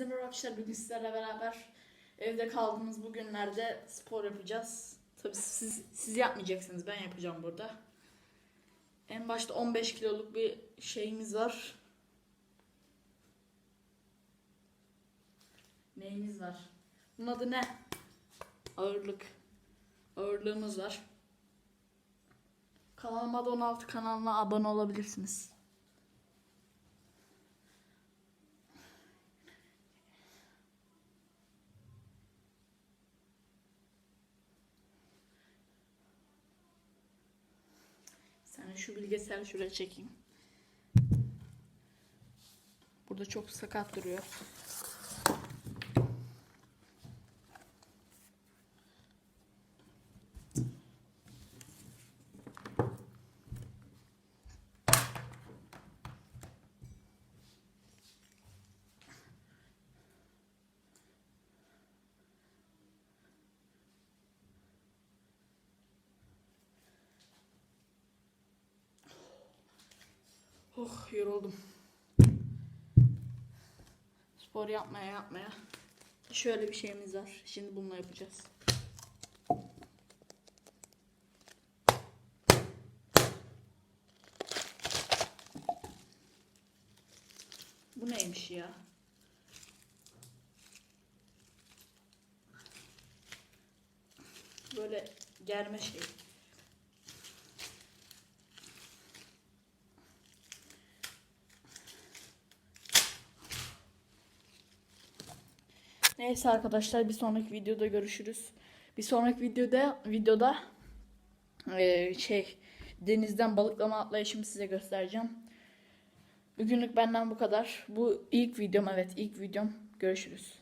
Herkese merhaba arkadaşlar. Bugün sizlerle beraber evde kaldığımız bu günlerde spor yapacağız. Tabii siz, siz yapmayacaksınız. Ben yapacağım burada. En başta 15 kiloluk bir şeyimiz var. Neyimiz var? Bunun adı ne? Ağırlık. Ağırlığımız var. Kanalıma da 16 kanalına abone olabilirsiniz. Şu bilgisayarı şuraya çekeyim. Burada çok sakat duruyor. Oh yoruldum. Spor yapmaya yapmaya. Şöyle bir şeyimiz var. Şimdi bununla yapacağız. Bu neymiş ya? Böyle germe şey. Neyse arkadaşlar bir sonraki videoda görüşürüz. Bir sonraki videoda videoda eee, şey denizden balıklama atlayışımı size göstereceğim. Bugünlük benden bu kadar. Bu ilk videom evet ilk videom. Görüşürüz.